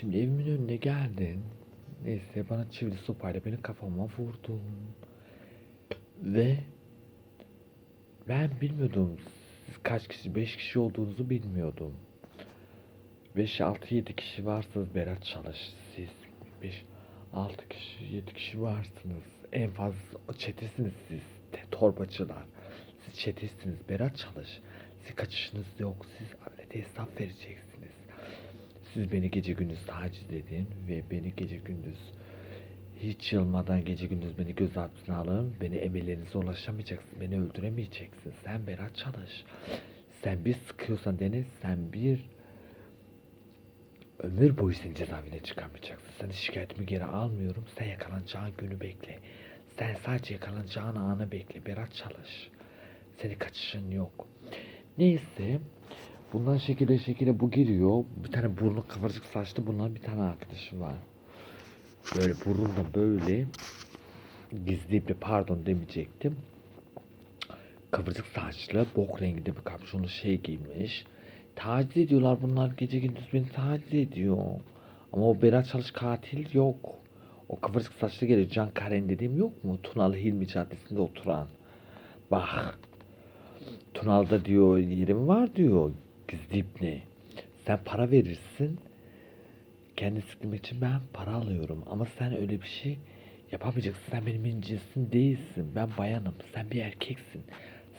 Şimdi evimin önüne geldin. Neyse bana çivili sopayla beni kafama vurdun. Ve ben bilmiyordum. Siz kaç kişi, 5 kişi olduğunuzu bilmiyordum. 5, 6, 7 kişi varsınız Berat Çalış. Siz 5, 6 kişi, 7 kişi varsınız. En fazla çetesiniz siz. Te, torbacılar. Siz çetesiniz Berat Çalış. Siz kaçışınız yok. Siz adlete hesap vereceksiniz. Siz beni gece gündüz taciz edin ve beni gece gündüz hiç yılmadan gece gündüz beni gözaltına alın. Beni emellerinize ulaşamayacaksın. Beni öldüremeyeceksin. Sen Berat Çalış. Sen bir sıkıyorsan Deniz sen bir ömür boyu seni cezaevine çıkarmayacaksın. Seni şikayetimi geri almıyorum. Sen yakalanacağın günü bekle. Sen sadece yakalanacağın anı bekle. Berat Çalış. Senin kaçışın yok. Neyse. Bundan şekilde şekilde bu giriyor. Bir tane burnu kıvırcık saçlı bundan bir tane arkadaşı var. Böyle burunda böyle gizli bir pardon demeyecektim. Kıvırcık saçlı, bok renginde bir kapşonlu şey giymiş. Taciz ediyorlar bunlar gece gündüz beni taciz ediyor. Ama o Berat Çalış katil yok. O kıvırcık saçlı geliyor. Can Karen dediğim yok mu? Tunalı Hilmi Caddesi'nde oturan. Bak. Tunal'da diyor yerim var diyor. Gizli ipne. Sen para verirsin. Kendi sıkılmak için ben para alıyorum. Ama sen öyle bir şey yapamayacaksın. Sen benim incinsin değilsin. Ben bayanım. Sen bir erkeksin.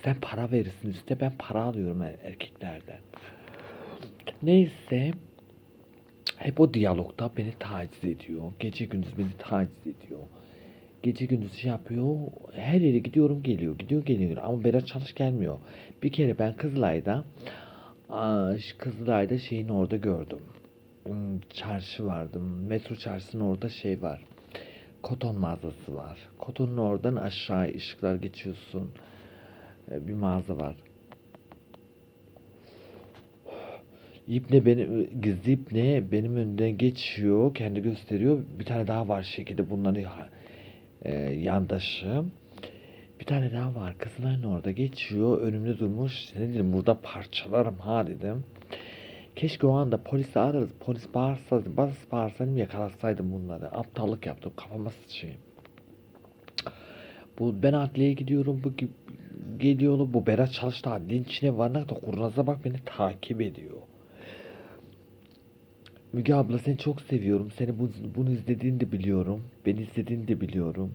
Sen para verirsin üstte ben para alıyorum er- erkeklerden. Neyse. Hep o diyalogda beni taciz ediyor. Gece gündüz beni taciz ediyor. Gece gündüz şey yapıyor. Her yere gidiyorum geliyor. Gidiyor geliyor. Ama Berat Çalış gelmiyor. Bir kere ben Kızılay'da aa, Kızılay'da şeyin orada gördüm. Hmm, Çarşı vardı. Metro çarşısının orada şey var. Koton mağazası var. Kotonun oradan aşağı ışıklar geçiyorsun. Ee, Bir mağaza var. İpne benim gizli ipne benim önümden geçiyor, kendi gösteriyor. Bir tane daha var şekilde bunların e, yandaşı. Bir tane daha var. Kızılay'ın orada geçiyor. Önümde durmuş. Ne dedim burada parçalarım ha dedim. Keşke o anda polisi ararız. Polis bağırsa, bas bağırsaydım yakalasaydım bunları. Aptallık yaptım. Kafama sıçayım. Bu ben adliyeye gidiyorum. Bu geliyor. Bu Berat Çalıştı adliyenin içine varana da kurnaza bak beni takip ediyor. Müge abla seni çok seviyorum. Seni bu, bunu izlediğini de biliyorum. Beni izlediğini de biliyorum.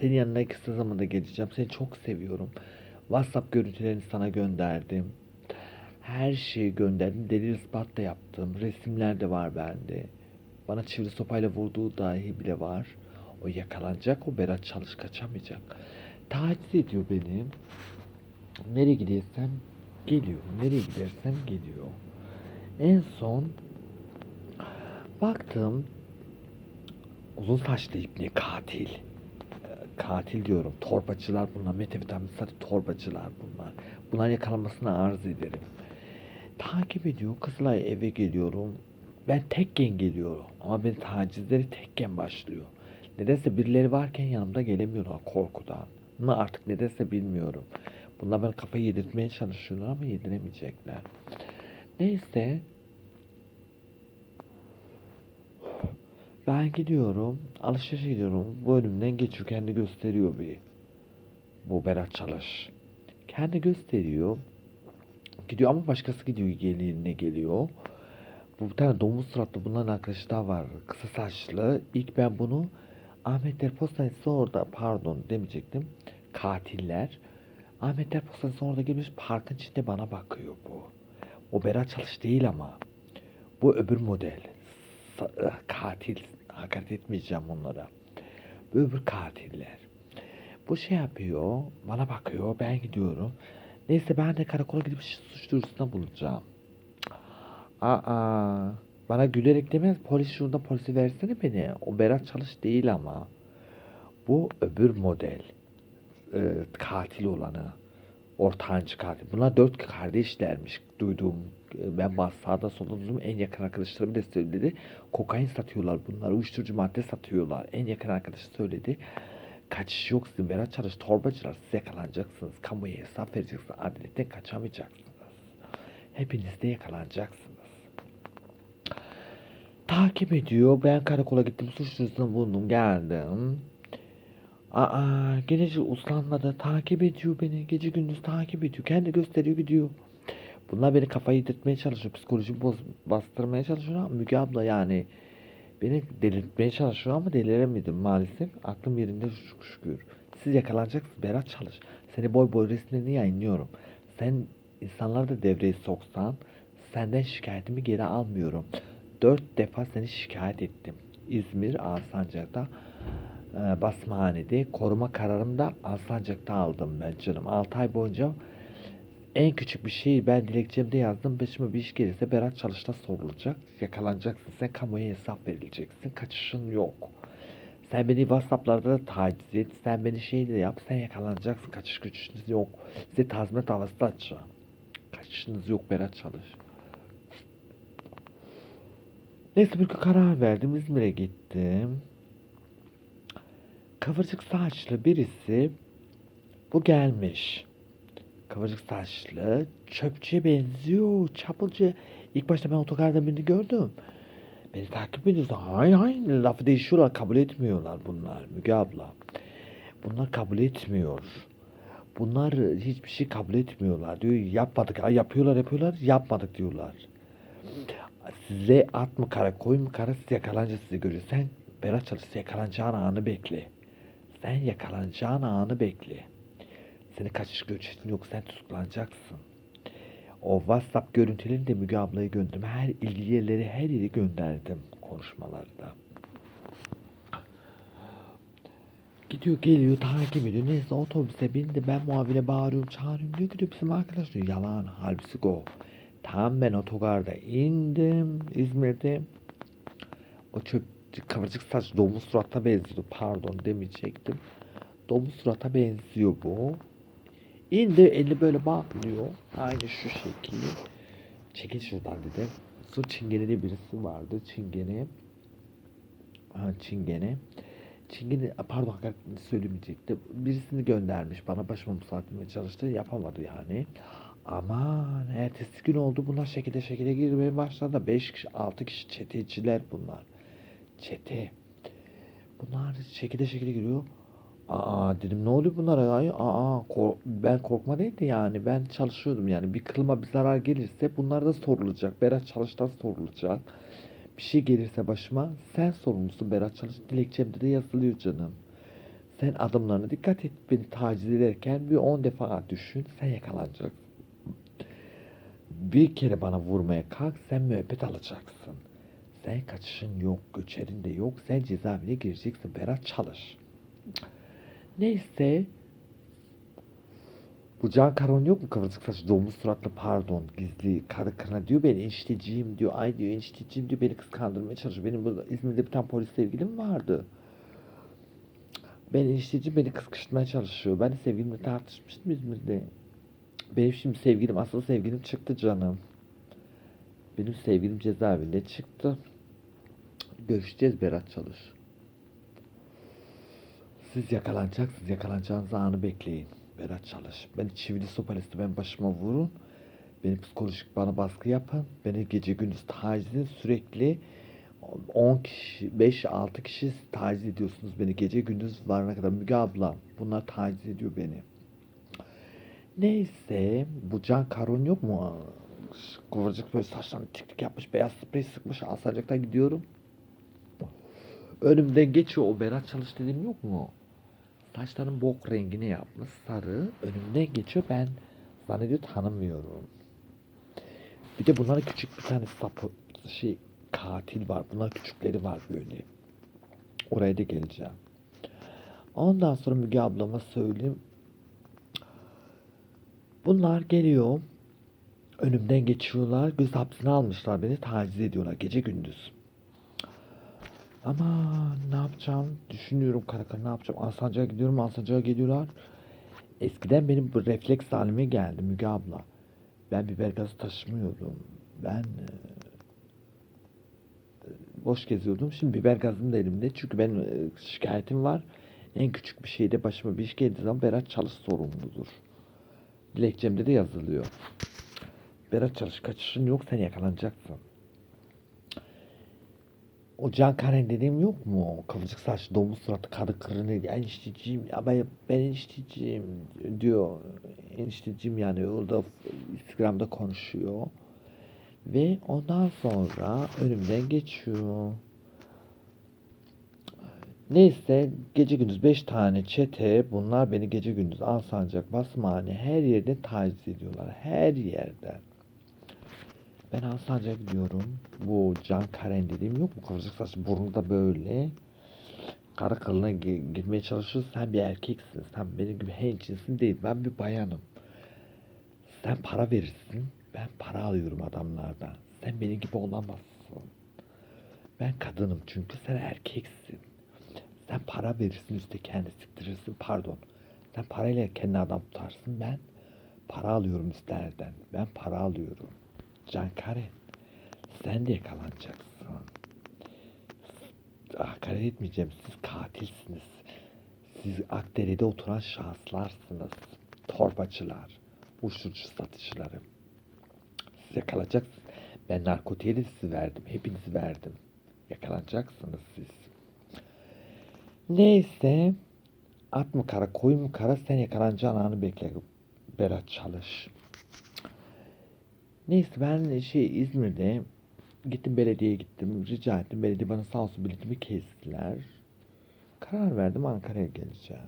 Senin yanına kısa zamanda geleceğim. Seni çok seviyorum. WhatsApp görüntülerini sana gönderdim. Her şeyi gönderdim. Delil ispat da yaptım. Resimler de var bende. Bana çivili sopayla vurduğu dahi bile var. O yakalanacak. O Berat Çalış kaçamayacak. Taciz ediyor beni. Nereye gidersem geliyor. Nereye gidersem geliyor. En son baktım uzun saçlı ipni katil. Katil diyorum. Torbacılar bunlar. Metevitamin satı torbacılar bunlar. Bunlar yakalanmasını arz ederim. Takip ediyor. Kızılay eve geliyorum. Ben tekken geliyorum. Ama benim tacizleri tekken başlıyor. Nedense birileri varken yanımda gelemiyorlar korkudan. Mı artık nedense bilmiyorum. Bunlar bana kafayı yedirtmeye çalışıyorlar ama yediremeyecekler. Neyse. Ben gidiyorum. Alışverişe gidiyorum. Bu önümden geçiyor. Kendi gösteriyor bir. Bu Berat Çalış. Kendi gösteriyor. Gidiyor ama başkası gidiyor geline geliyor. Bu bir tane domuz suratlı bunların arkadaşı daha var. Kısa saçlı. İlk ben bunu Ahmetler Postanesi orada pardon demeyecektim. Katiller. Ahmetler Postanesi orada gelmiş parkın içinde bana bakıyor bu. O Berat Çalış değil ama. Bu öbür model. Katil. Hakaret etmeyeceğim onlara. Öbür katiller. Bu şey yapıyor. Bana bakıyor. Ben gidiyorum. Neyse ben de karakola gidip suç duyurusunda bulunacağım. Aa, bana gülerek demez polis şurada polisi versene beni. O Berat Çalış değil ama. Bu öbür model. Ee, katil olanı. Ortancı katil. Bunlar dört kardeşlermiş duyduğum. E, Ben bazı sağda solda duyduğum en yakın arkadaşlarım da söyledi. Kokain satıyorlar bunlar. Uyuşturucu madde satıyorlar. En yakın arkadaşı söyledi. Kaçış yok sizin Berat Çalış torbacılar siz yakalanacaksınız. Kamuya hesap vereceksiniz. Adaletten kaçamayacaksınız. Hepiniz de yakalanacaksınız. takip ediyor. Ben karakola gittim suçlusunu buldum geldim. Aa gece uslanmadı takip ediyor beni. Gece gündüz takip ediyor. Kendi gösteriyor gidiyor. Bunlar beni kafayı yedirtmeye çalışıyor. Psikolojimi boz, bastırmaya çalışıyor Müge abla yani beni delirtmeye çalışıyor ama deliremedim maalesef. Aklım yerinde şükür. Siz yakalanacaksınız Berat Çalış. Seni boy boy resimlerini yayınlıyorum. Sen insanları da devreye soksan senden şikayetimi geri almıyorum. Dört defa seni şikayet ettim. İzmir, Alsancak'ta, e, Basmahane'de koruma kararımı da Alsancak'ta aldım ben canım. 6 ay boyunca en küçük bir şeyi ben dilekçemde yazdım. Başıma bir iş gelirse Berat Çalış'ta sorulacak. Yakalanacaksın. Sen kamuya hesap verileceksin. Kaçışın yok. Sen beni Whatsapp'larda da taciz et. Sen beni şey de yap. Sen yakalanacaksın. Kaçış gücünüz yok. Size tazminat davası da açacağım. Kaçışınız yok Berat Çalış. Neyse bir karar verdim. İzmir'e gittim. Kıvırcık saçlı birisi bu gelmiş. Kıvırcık saçlı, çöpçüye benziyor, çapulcu. İlk başta ben otogarda birini gördüm. Beni takip ediyorlar. Hay hay lafı değişiyorlar, kabul etmiyorlar bunlar Müge abla. Bunlar kabul etmiyor. Bunlar hiçbir şey kabul etmiyorlar. Diyor yapmadık. Ay, yapıyorlar yapıyorlar yapmadık diyorlar. Size at mı kara koyun mu kara siz yakalanınca sizi görüyor. Sen Berat Çalış yakalanacağın anı bekle. Sen yakalanacağın anı bekle. Seni kaçış göçetin yok sen tutuklanacaksın. O WhatsApp görüntülerini de Müge ablaya gönderdim. Her ilgili yerleri her yere gönderdim konuşmalarda. Gidiyor geliyor takip ediyor. Neyse otobüse bindi. Ben muavine bağırıyorum çağırıyorum. Diyor ki diyor, bizim arkadaş diyor. Yalan halbuki o. Tam ben otogarda indim İzmir'de. O çöp kıvırcık saç domuz surata benziyordu. Pardon demeyecektim. Domuz surata benziyor bu. İndi eli böyle bağlıyor. Aynı şu şekilde. Çekil şuradan dedi. Su çingeneli birisi vardı. Çingene. Ha, çingene. Çingene pardon söylemeyecektim. Birisini göndermiş bana başıma musallat etmeye çalıştı. Yapamadı yani. Aman ertesi gün oldu bunlar şekilde şekilde girmeye başladı. 5 kişi 6 kişi çeteciler bunlar. Çete. Bunlar şekilde şekilde giriyor. Aa dedim ne oluyor bunlara ya? Aa kork- ben korkma değildi yani. Ben çalışıyordum yani. Bir kılıma bir zarar gelirse bunlar da sorulacak. Berat Çalış'tan sorulacak. Bir şey gelirse başıma sen sorumlusun Berat Çalış. Dilekçemde de yazılıyor canım. Sen adımlarına dikkat et. Beni taciz ederken bir 10 defa düşün. Sen yakalanacaksın. Bir kere bana vurmaya kalk sen müebbet alacaksın. Sen kaçışın yok, göçerin de yok. Sen cezaevine gireceksin. Berat çalış. Neyse. Bu Can Karon yok mu kıvırcık saçlı domuz suratlı pardon gizli karı kına diyor ben enişteciyim diyor. Ay diyor enişteciyim diyor. Beni kıskandırmaya çalışıyor. Benim burada İzmir'de bir tane polis sevgilim vardı. Ben enişteci beni kıskıştırmaya çalışıyor. Ben de sevgilimle tartışmıştım İzmir'de. Benim şimdi sevgilim asıl sevgilim çıktı canım. Benim sevgilim cezaevinde çıktı. Görüşeceğiz Berat Çalış siz yakalanacaksınız. Yakalanacağınız anı bekleyin. Berat Çalış. Beni çivili sopaliste ben başıma vurun. Beni psikolojik bana baskı yapın. Beni gece gündüz taciz edin. Sürekli 10 kişi, 5-6 kişi taciz ediyorsunuz beni. Gece gündüz varana kadar. Müge abla bunlar taciz ediyor beni. Neyse bu Can Karon yok mu? Kıvırcık böyle saçlarını tik tik yapmış. Beyaz sprey sıkmış. Alsancak'tan gidiyorum. Önümden geçiyor o Berat Çalış dediğim yok mu? Saçların bok rengini yapmış sarı. Önümden geçiyor ben zannediyor tanımıyorum. Bir de bunların küçük bir tane sapı şey katil var. Bunlar küçükleri var böyle. Oraya da geleceğim. Ondan sonra Müge ablama söyleyeyim. Bunlar geliyor. Önümden geçiyorlar. Göz hapsine almışlar beni. Taciz ediyorlar gece gündüz. Ama ne yapacağım? Düşünüyorum kara kara ne yapacağım? Alsancak'a gidiyorum, Alsancak'a geliyorlar. Eskiden benim bu refleks halime geldi Müge abla. Ben biber gazı taşımıyordum. Ben e, boş geziyordum. Şimdi biber gazım da elimde. Çünkü ben e, şikayetim var. En küçük bir şeyde başıma bir iş geldiği zaman Berat Çalış sorumludur. Dilekçemde de yazılıyor. Berat Çalış kaçışın yok sen yakalanacaksın. O Can Karen dediğim yok mu? O Kıvırcık saçlı domuz suratlı karı kırını enişteciğim ya ben, ben enişteciğim diyor. Enişteciğim yani orada Instagram'da konuşuyor. Ve ondan sonra önümden geçiyor. Neyse gece gündüz 5 tane çete bunlar beni gece gündüz Alsancak Basmane her yerde taciz ediyorlar. Her yerden. Ben Alsancak'a gidiyorum. Bu Can Karen dediğim yok mu? Kıvırcık saç burnu da böyle. Kara kılına gi- girmeye çalışıyorsun. Sen bir erkeksin. Sen benim gibi hençinsin değil. Ben bir bayanım. Sen para verirsin. Ben para alıyorum adamlardan. Sen benim gibi olamazsın. Ben kadınım çünkü sen erkeksin. Sen para verirsin üstte kendi siktirirsin pardon. Sen parayla kendi adam tutarsın ben para alıyorum üstlerden. Ben para alıyorum. Can Karen sen de yakalanacaksın. Hakaret etmeyeceğim siz katilsiniz. Siz Akdere'de oturan şahıslarsınız. Torbacılar, uyuşturucu satıcıları. Siz yakalanacaksınız. Ben narkotiğe de sizi verdim. Hepinizi verdim. Yakalanacaksınız siz. Neyse. At mı kara, koyun mu kara sen yakalanacağın anı bekle. Berat çalış. Neyse ben şey İzmir'de gittim belediyeye gittim. Rica ettim. Belediye bana sağ olsun biletimi kestiler. Karar verdim Ankara'ya geleceğim.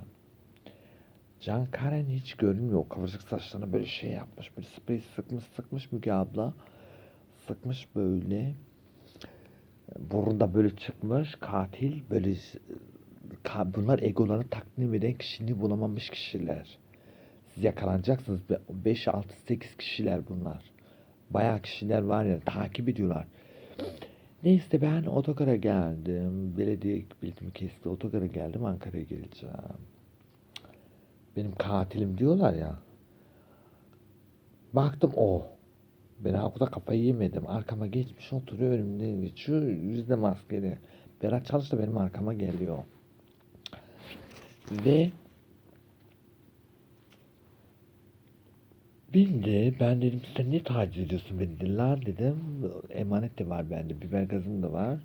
Can Karen hiç görünmüyor. Kıvırcık saçlarına böyle şey yapmış. Böyle sprey sıkmış sıkmış Müge abla. Sıkmış böyle. Burun da böyle çıkmış. Katil böyle bunlar egolarını takdim eden kişiliğini bulamamış kişiler. Siz yakalanacaksınız. 5, 6, 8 kişiler bunlar. Bayağı kişiler var ya takip ediyorlar. Neyse ben otogara geldim. Belediye biletimi kesti. Otogara geldim Ankara'ya geleceğim. Benim katilim diyorlar ya. Baktım o. Ben havada kafayı yemedim. Arkama geçmiş oturuyor önümden geçiyor. Yüzde maskeli. Berat Çalış benim arkama geliyor. Ve ben de ben dedim sen ne taciz ediyorsun beni dedi. Lan dedim emanet de var bende biber gazım da var.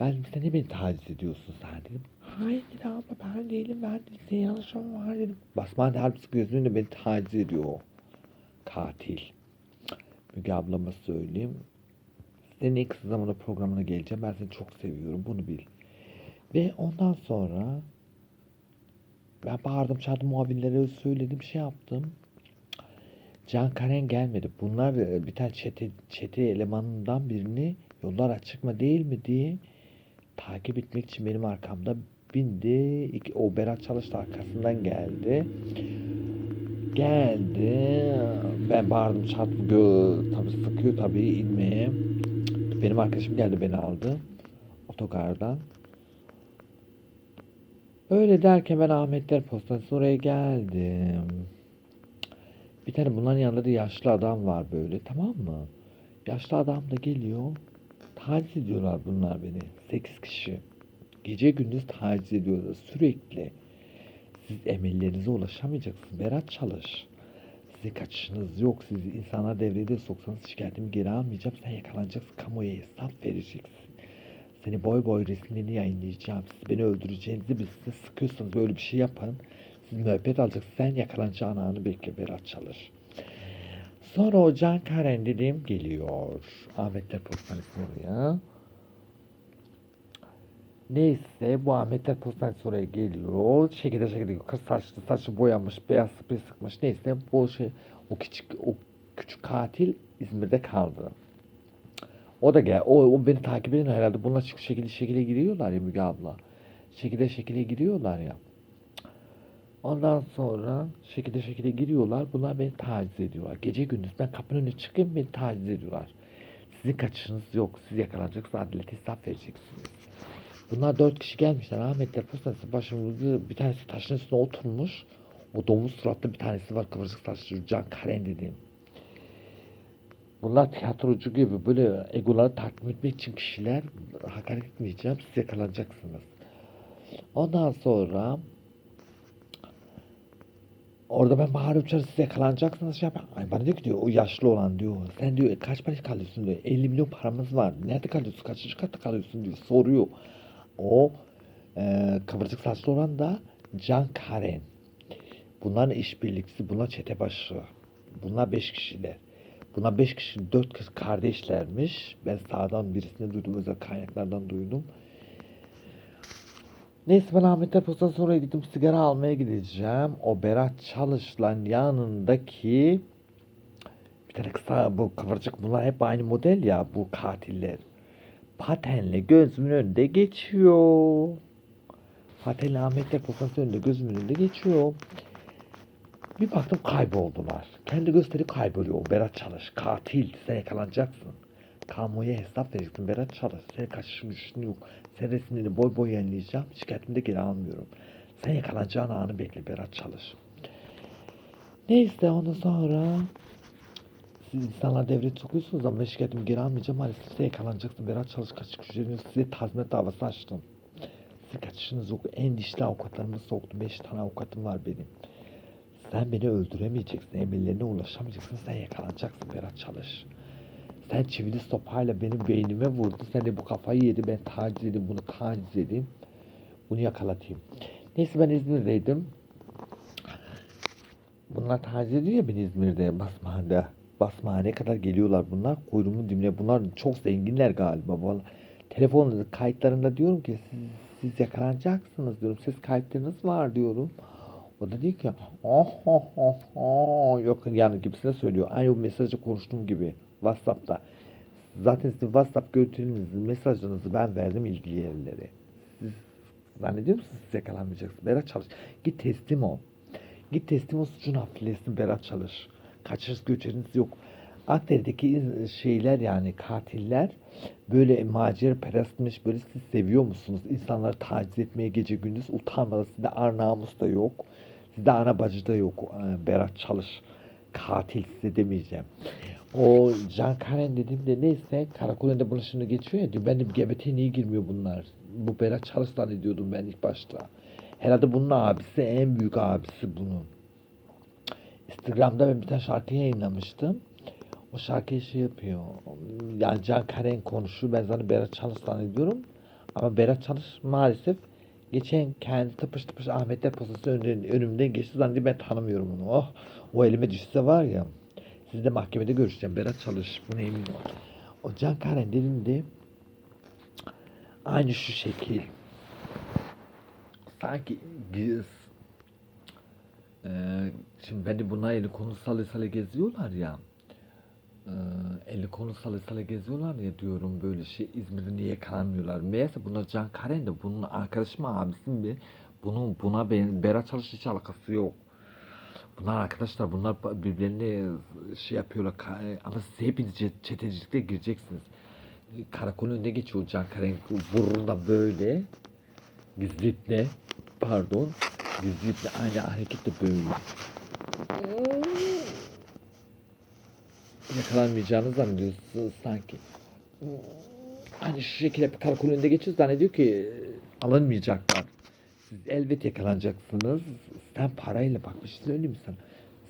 Ben dedim sen ne beni taciz ediyorsun sen dedim. Hayır dedi abla ben değilim ben dedim senin yanlışın var dedim. Basmane Harp gözünle beni taciz ediyor. Katil. Müge ablama söyleyeyim. Senin en kısa zamanda programına geleceğim. Ben seni çok seviyorum. Bunu bil. Ve ondan sonra ben bağırdım çağırdım muhabirlere söyledim şey yaptım. Can Karen gelmedi. Bunlar e, bir tane çete, çete elemanından birini yollar açık mı değil mi diye takip etmek için benim arkamda bindi. İki, o Berat Çalış da arkasından geldi. Geldi. Ben bağırdım. Gö tabii sıkıyor tabii inmeye. Benim arkadaşım geldi beni aldı. Otogardan. Öyle derken ben Ahmetler Postanesi oraya geldim. Bir tane bunların yanında da yaşlı adam var böyle tamam mı? Yaşlı adam da geliyor. Taciz ediyorlar bunlar beni. Sekiz kişi. Gece gündüz taciz ediyorlar sürekli. Siz emellerinize ulaşamayacaksınız. Berat çalış. Sizin kaçışınız yok. Siz insanlar devreye de soksanız şikayetimi geri almayacağım. Sen yakalanacaksın. Kamuoya hesap vereceksin. Seni boy boy resimlerini yayınlayacağım. Siz beni öldüreceğinizi biz size sıkıyorsanız böyle bir şey yapın. Müebbet alacaksın. Sen yakalanacağın anı bekle Berat çalış. Sonra o Can Karen dediğim geliyor. Ahmetler Postanesi'ne oraya. Neyse bu Ahmetler Postanesi oraya geliyor. Şekilde şekilde kız saçlı saçı boyamış, beyaz sprey sıkmış. Neyse bu şey o küçük o küçük katil İzmir'de kaldı. O da gel. O, o beni takip ediyor herhalde. Bunlar çık şekilde şekilde giriyorlar ya Müge abla. Şekilde şekilde giriyorlar ya. Ondan sonra şekilde şekilde giriyorlar. Bunlar beni taciz ediyorlar. Gece gündüz ben kapının önüne çıkayım beni taciz ediyorlar. Sizin kaçışınız yok. Siz yakalanacaksınız. Adalet hesap vereceksiniz. Bunlar dört kişi gelmişler. Ahmetler Postanesi başımızı bir tanesi taşın üstüne oturmuş. O domuz suratlı bir tanesi var. Kıvırcık saçlı Can Karen dediğim. Bunlar tiyatrocu gibi böyle egoları takdim etmek için kişiler hakaret etmeyeceğim. Siz yakalanacaksınız. Ondan sonra Orada ben bağırıp çağırıp siz yakalanacaksınız şey yap. Ay bana diyor ki diyor o yaşlı olan diyor. Sen diyor kaç para kalıyorsun diyor. 50 milyon paramız var. Nerede kalıyorsun? Kaçıncı katta kalıyorsun diyor. Soruyor. O e, kıvırcık saçlı olan da Can Karen. Bunların işbirlikçisi. Bunlar çete başı. Bunlar beş kişiler. Bunlar beş kişi, dört kız kardeşlermiş. Ben sağdan birisini duydum. Özel kaynaklardan duydum. Neyse ben Ahmet Depos'tan sonra gittim sigara almaya gideceğim. O Berat Çalış'lan yanındaki bir tane kısa bu kıvırcık bunlar hep aynı model ya bu katiller. Patenle gözümün önünde geçiyor. Patenle Ahmet Depos'un önünde gözümün önünde geçiyor. Bir baktım kayboldular. Kendi gösterip kayboluyor. Berat Çalış katil sen yakalanacaksın. Kamuoya hesap vereceksin Berat Çalış. Sen kaçışın güçlüğün yok. Sen resimlerini boy boy yayınlayacağım. Şikayetimi de geri almıyorum. Sen yakalanacağın anı bekle Berat Çalış. Neyse ondan sonra siz insanlar devlet sokuyorsunuz ama şikayetimi geri almayacağım. Maalesef sen yakalanacaksın. Berat Çalış kaçış güçleniyor. Size tazminat davası açtım. Sizin kaçışınız yok. En dişli avukatlarımı soktum. Beş tane avukatım var benim. Sen beni öldüremeyeceksin. Emirlerine ulaşamayacaksın. Sen yakalanacaksın Berat Çalış. Sen çivili sopayla benim beynime vurdu. Sen de bu kafayı yedi. Ben taciz edeyim. Bunu taciz edeyim. Bunu yakalatayım. Neyse ben İzmir'deydim. Bunlar taciz ediyor ya beni İzmir'de. Basmahane'de. Basmahane'ye kadar geliyorlar bunlar. Kuyruğumun dibine. Bunlar çok zenginler galiba. Vallahi. Telefon kayıtlarında diyorum ki siz, siz yakalanacaksınız diyorum. Ses kayıtlarınız var diyorum. O da diyor ki oh oh oh oh yok yani gibisine söylüyor. Aynı bu mesajı konuştuğum gibi WhatsApp'ta. Zaten sizin WhatsApp görüntünüzü, mesajınızı ben verdim ilgili yerlere. Siz zannediyor musunuz siz yakalanmayacaksınız? Berat Çalış. Git teslim ol. Git teslim ol suçunu hafiflesin Berat Çalış. Kaçırız göçeriniz yok. Akdere'deki şeyler yani katiller böyle macera perestmiş böyle siz seviyor musunuz? İnsanları taciz etmeye gece gündüz utanmadan sizde ar namus da yok. Sizde ana bacı da yok. Ee, Berat Çalış. Katil size demeyeceğim. O Can Karen dediğimde neyse karakol önünde şimdi geçiyor ya diyor. Ben de niye girmiyor bunlar? Bu Berat Çalış zannediyordum ben ilk başta. Herhalde bunun abisi en büyük abisi bunun. Instagram'da ben bir tane şarkı yayınlamıştım. O şarkıyı şey yapıyor. Yani Can Karen konuşuyor. Ben zaten Berat Çalış zannediyorum. Ama Berat Çalış maalesef geçen kendi tıpış tıpış Ahmet Deposu'nun önünden, önümden geçti zannediyor. Ben tanımıyorum onu. Oh, o elime düşse var ya. Sizle mahkemede görüşeceğim. Berat Çalış. Buna emin ol. O Can Karen dediğimde aynı şu şekil. Sanki biz ee, şimdi beni bunlar eli konu salı salı geziyorlar ya. Ee, eli konu salı salı geziyorlar ya diyorum böyle şey İzmir'de niye kalmıyorlar. Meğerse bunlar Can Karen de bunun arkadaşı mı abisi mi? Bunun buna ben, Berat Çalış hiç alakası yok. Bunlar arkadaşlar bunlar birbirlerine şey yapıyorlar ka- ama siz hepiniz çe- çetecilikte gireceksiniz. Karakolun önüne geçiyor Can Karen vururunda böyle gizlitle pardon gizlitle aynı hareket de böyle. Yakalanmayacağını zannediyorsunuz sanki. Hani şu şekilde bir karakol önünde geçiyor zannediyor ki alınmayacaklar. Siz elbet yakalanacaksınız. Sen parayla bak bir şey söyleyeyim mi sana?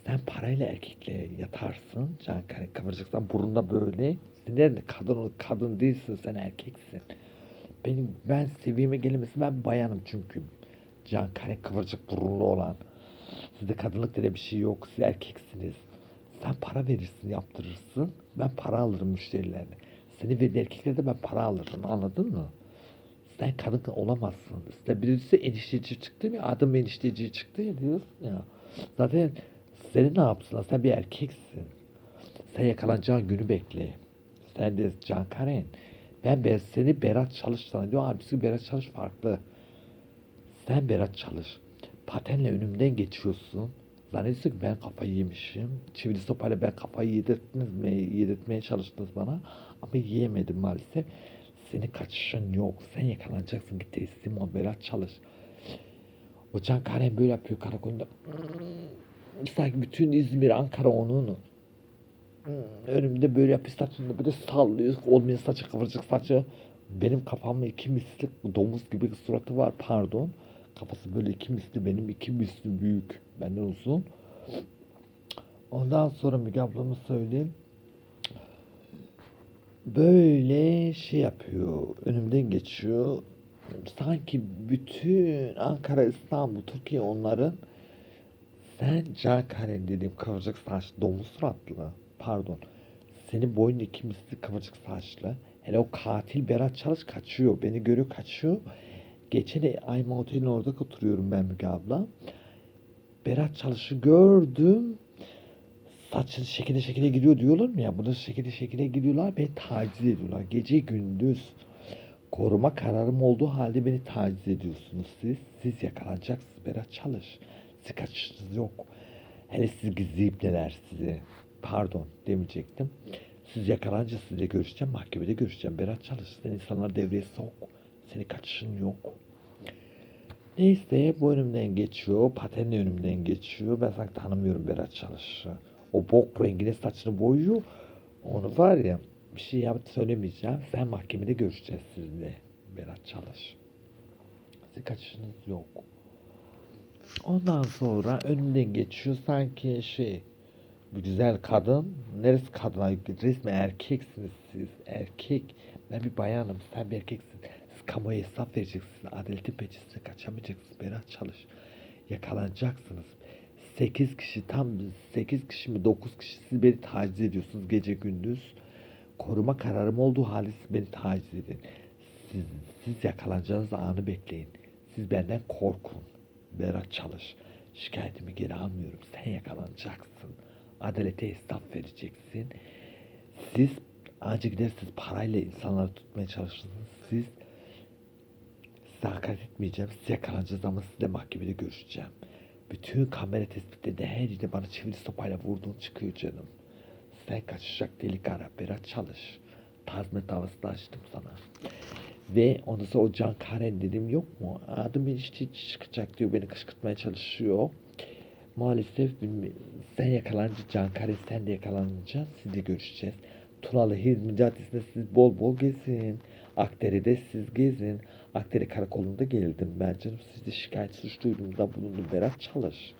Sen parayla erkekle yatarsın. Can kare kıvıracaksan burunda böyle. Sen kadın kadın değilsin sen erkeksin. Benim ben seviyeme gelemesi ben bayanım çünkü. Can kare kıvırcık burunlu olan. Sizde kadınlık diye bir şey yok. Siz erkeksiniz. Sen para verirsin, yaptırırsın. Ben para alırım müşterilerine. Seni ve erkeklere de ben para alırım. Anladın mı? Sen kadın olamazsın. İşte birisi enişteci çıktı ya, adım enişteci çıktı ya diyorsun ya. Zaten seni ne yapsınlar? Sen bir erkeksin. Sen yakalanacağın günü bekle. Sen de Can Karen. Ben, ben seni Berat Çalış zannediyorum. Abisi Berat Çalış farklı. Sen Berat Çalış. Patenle önümden geçiyorsun. Zannediyorsun ki ben kafayı yemişim. Çivili sopayla ben kafayı yedirttiniz mi, yedirtmeye çalıştınız bana. Ama yiyemedim maalesef. Seni kaçışın yok. Sen yakalanacaksın. Git teslim ol. Berat çalış. O Can Karen böyle yapıyor karakolda. Hmm, Sanki bütün İzmir, Ankara onun. Hmm, Önümde böyle yapıyor saçını böyle sallıyor. Olmayan saçı kıvırcık saçı. Benim kafamda iki misli domuz gibi suratı var pardon. Kafası böyle iki misli benim iki misli büyük. Benden uzun. Ondan sonra Müge ablamı söyleyeyim. Böyle şey yapıyor. Önümden geçiyor. Sanki bütün Ankara, İstanbul, Türkiye onların sen Can Karen dediğim kıvırcık saçlı domuz suratlı. Pardon. Senin boyun iki misli kıvırcık saçlı. Hele o katil Berat Çalış kaçıyor. Beni görüyor kaçıyor. Geçen ay Ayma Otel'in orada oturuyorum ben Müge abla. Berat Çalış'ı gördüm. Saçı şekile şekile giriyor diyorlar mı ya? Burada şekile şekile giriyorlar. Beni taciz ediyorlar. Gece gündüz. Koruma kararım olduğu halde beni taciz ediyorsunuz siz. Siz yakalanacaksınız Berat Çalış. Siz kaçışınız yok. Hele siz gizli ipneler sizi. Pardon demeyecektim. Siz yakalanınca sizle görüşeceğim. Mahkemede görüşeceğim. Berat Çalış. Sen insanlar devreye sok. Senin kaçışın yok. Neyse bu önümden geçiyor. Patenle önümden geçiyor. Ben sanki tanımıyorum Berat Çalış'ı. O bok rengine saçını boyuyor. Onu var ya bir şey yapıp söylemeyeceğim. Sen mahkemede görüşeceğiz sizinle. Berat Çalış. Sizin kaçışınız yok. Ondan sonra önünden geçiyor sanki şey bu güzel kadın. Neresi kadın? Ay, Resmen erkeksiniz siz. Erkek. Ben bir bayanım. Sen bir erkeksin. Siz kamuya hesap vereceksiniz. Adaletin peçesine kaçamayacaksınız. Berat çalış. Yakalanacaksınız. 8 kişi tam 8 kişi mi 9 kişi siz beni taciz ediyorsunuz gece gündüz. Koruma kararım olduğu halde siz beni taciz edin. Siz, siz yakalanacağınız anı bekleyin. Siz benden korkun. Berat çalış. Şikayetimi geri almıyorum. Sen yakalanacaksın. Adalete hesap vereceksin. Siz ancak gidersiniz parayla insanları tutmaya çalışırsınız. Siz size hakaret etmeyeceğim. Siz yakalanacağız ama sizle mahkemede görüşeceğim. Bütün kamera tespitlerinde her yerde bana çivili sopayla vurduğun çıkıyor canım. Sen kaçacak delik ara. Berat çalış. Tazminat davası da açtım sana. Ve ondan sonra o Can Karen dedim yok mu? Adım işte çıkacak diyor. Beni kışkırtmaya çalışıyor. Maalesef sen yakalanınca Can Karen sen de yakalanınca siz de görüşeceğiz. Tunalı Hizmi Caddesi'nde siz bol bol gezin. Akderi'de siz gezin. Akderi Karakolu'nda geldim ben canım. Siz de şikayet suç duyurumunda bulundum. Berat Çalış.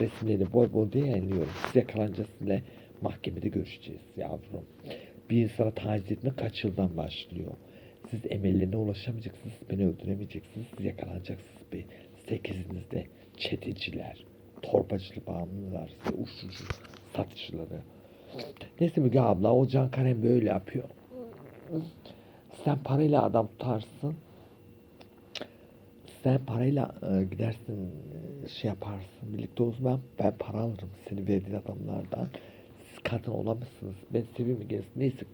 Resimleri bol bol yayınlıyorum. Siz yakalanınca sizinle mahkemede görüşeceğiz yavrum. Bir insana taciz etme kaç yıldan başlıyor? Siz emellerine ulaşamayacaksınız, beni öldüremeyeceksiniz, siz yakalanacaksınız. Bir sekizinizde çeteciler, torbacılı bağımlılar, size uçucu satıcıları. Neyse Müge abla, o Can Karen böyle yapıyor. Sen parayla adam tutarsın. Sen parayla e, gidersin e, şey yaparsın birlikte olsun ben, ben para alırım seni verdiğin adamlardan. Siz kadın olamazsınız. Ben seviyeme gelsin. Neyse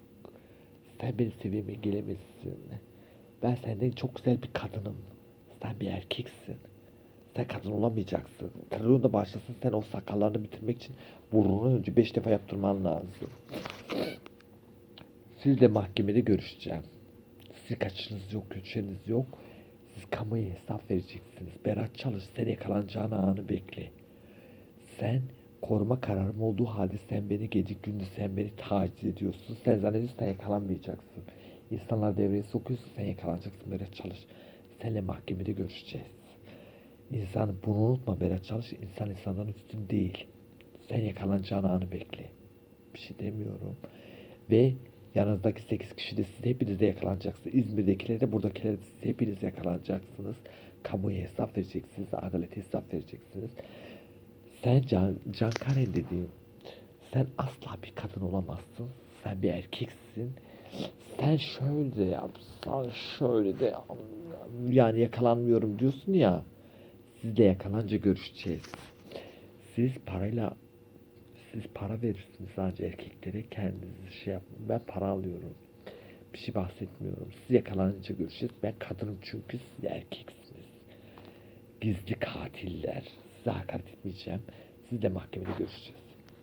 sen benim seviyeme gelemezsin. Ben senden çok güzel bir kadınım. Sen bir erkeksin. Sen kadın olamayacaksın. Kariyerine da başlasın sen o sakallarını bitirmek için burnunu önce beş defa yaptırman lazım. Sizle mahkemede görüşeceğim. Sizin kaçınız yok, kötüleriniz yok. Kamuya hesap vereceksiniz. Berat Çalış sen yakalanacağın anı bekle. Sen koruma kararım olduğu halde sen beni gece gündüz sen beni taciz ediyorsun. Sen zannediyorsun yakalanmayacaksın. İnsanlar devreye sokuyorsun sen yakalanacaksın Berat Çalış. Seninle mahkemede görüşeceğiz. İnsan bunu unutma Berat Çalış. İnsan insanların üstün değil. Sen yakalanacağın anı bekle. Bir şey demiyorum. Ve yanınızdaki 8 kişi de siz hepiniz de yakalanacaksınız. İzmir'dekiler de buradakiler de siz hepiniz yakalanacaksınız. Kamuya hesap vereceksiniz. Adalete hesap vereceksiniz. Sen Can, Can Karen dediğim sen asla bir kadın olamazsın. Sen bir erkeksin. Sen şöyle de yapsan şöyle de yani yakalanmıyorum diyorsun ya. Sizle yakalanınca görüşeceğiz. Siz parayla siz para verirsiniz sadece erkeklere kendinizi şey yapın. Ben para alıyorum. Bir şey bahsetmiyorum. Siz yakalanınca görüşeceğiz. Ben kadınım çünkü siz erkeksiniz. Gizli katiller. Size hakaret etmeyeceğim. Sizle mahkemede görüşeceğiz.